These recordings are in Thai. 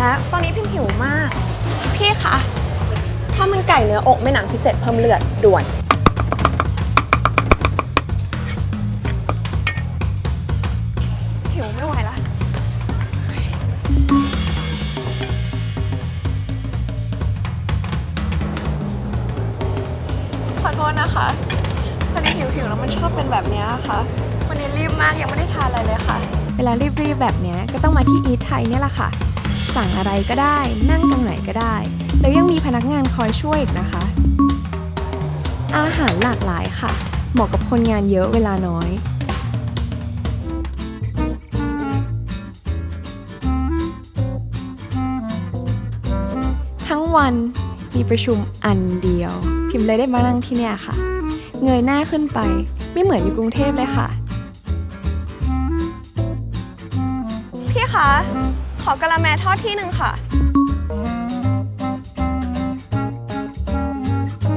แล้ว ตอนนี้พิมหิวมาก พี่คะข้าวมันไก่เนื้ออกไม่หนังพิเศษเพิ่มเลือดด่วน หิวไม่ไหวล้วขอโทษนะคะพอดีหิวหิวแล้วมันชอบเป็นแบบนี้ยค่ะ วันนี้รีบมากยังไม่ได้ทานอะไรเลยค่ะ เวลารีบๆแบบนี้ก็ต้องมาที่อีทไทยเนี่ยแหละค่ะ สั่งอะไรก็ได้ นั่งตรงไหนก็ได้ แล้วยังมีพนักงานคอยช่วยอีกนะคะ อาหารหลากหลายค่ะ เหมาะกับคนงานเยอะเวลาน้อยทั้งวันมีประชุมอันเดียว พิมพ์เลยได้มานั่งที่เนี่ยค่ะ เงยหน้าขึ้นไป ไม่เหมือนอยู่กรุงเทพเลยค่ะ พี่คะ ขอกะละแมทอดที่หนึ่งค่ะ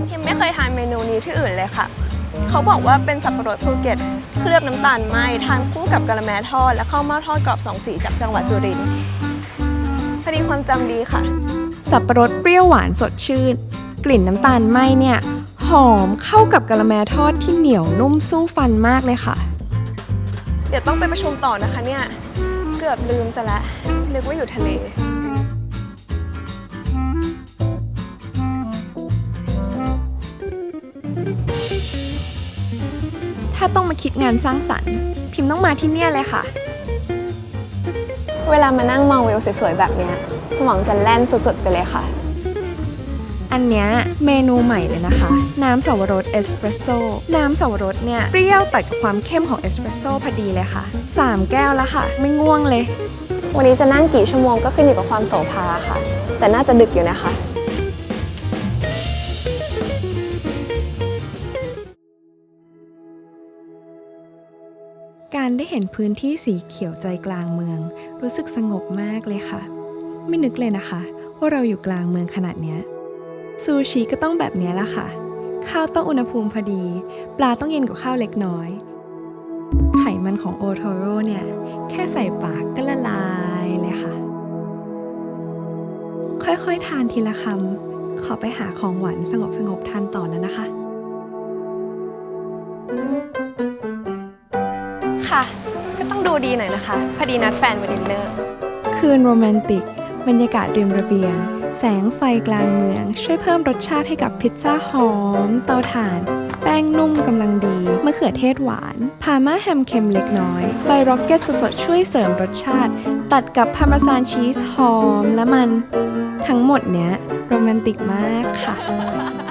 พิมไม่เคยทานเมนูนี้ที่อื่นเลยค่ะ เขาบอกว่าเป็นสับปะรดภูเก็ต เคลือบน้ำตาลไหมทานคู่กับกะละแมทอด และข้าวเม่าทอดกรอบสองสีจากจังหวัดสุรินทร์พอดีความจำดีค่ะ สับปะรดเปรี้ยวหวานสดชื่น กลิ่นน้ำตาลไหมเนี่ยหอมเข้ากับกะละแมทอดที่เหนียวนุ่มสู้ฟันมากเลยค่ะ เดี๋ยวต้องไปประชุมต่อนะคะเนี่ย เกือบลืมซะแล้ว นึกว่าอยู่ทะเล ถ้าต้องมาคิดงานสร้างสรรค์ พิมพ์ต้องมาที่เนี่ยเลยค่ะ เวลามานั่งมองวิวสวยๆ แบบเนี้ย สมองจะแล่นสุดๆ ไปเลยค่ะ อันเนี้ยเมนูใหม่เลยนะคะ น้ำสวรสเอสเปรสโซ่น้ำสวรสเนี่ย เปรี้ยวตัดกับความเข้มของเอสเปรสโซ่พอดีเลยค่ะ 3 แก้วแล้วค่ะ ไม่ง่วงเลย วันนี้จะนั่งกี่ชั่วโมงก็ขึ้นอยู่กับความโสภาค่ะ แต่น่าจะดึกอยู่นะคะการได้เห็นพื้นที่สีเขียวใจกลางเมือง รู้สึกสงบมากเลยค่ะ ไม่นึกเลยนะคะ ว่าเราอยู่กลางเมืองขนาดเนี้ยซูชิก็ต้องแบบเนี้ยละค่ะ ข้าวต้องอุณหภูมิพอดี ปลาต้องเย็นกว่าข้าวเล็กน้อย มันของโอโทโร่เนี่ย แค่ใส่ปากก็ละลายเลยค่ะ ค่อยๆ ทานทีละคำ ขอไปหาของหวานสงบๆ ทานต่อแล้วนะคะ ค่ะ ก็ต้องดูดีหน่อยนะคะ พอดีนัดแฟนมาดินเนอร์ คืนโรแมนติก บรรยากาศริมระเบียง แสงไฟกลางเมือง ช่วยเพิ่มรสชาติให้กับพิซซ่าหอม เตาถ่าน แป้งนุ่มกำลังดีมะเขือเทศหวาน พาม่าแฮมเค็มเล็กน้อย ใบร็อกเก็ตสดๆช่วยเสริมรสชาติ ตัดกับพาร์เมซานชีสหอมและมัน ทั้งหมดเนี้ยโรแมนติกมากค่ะ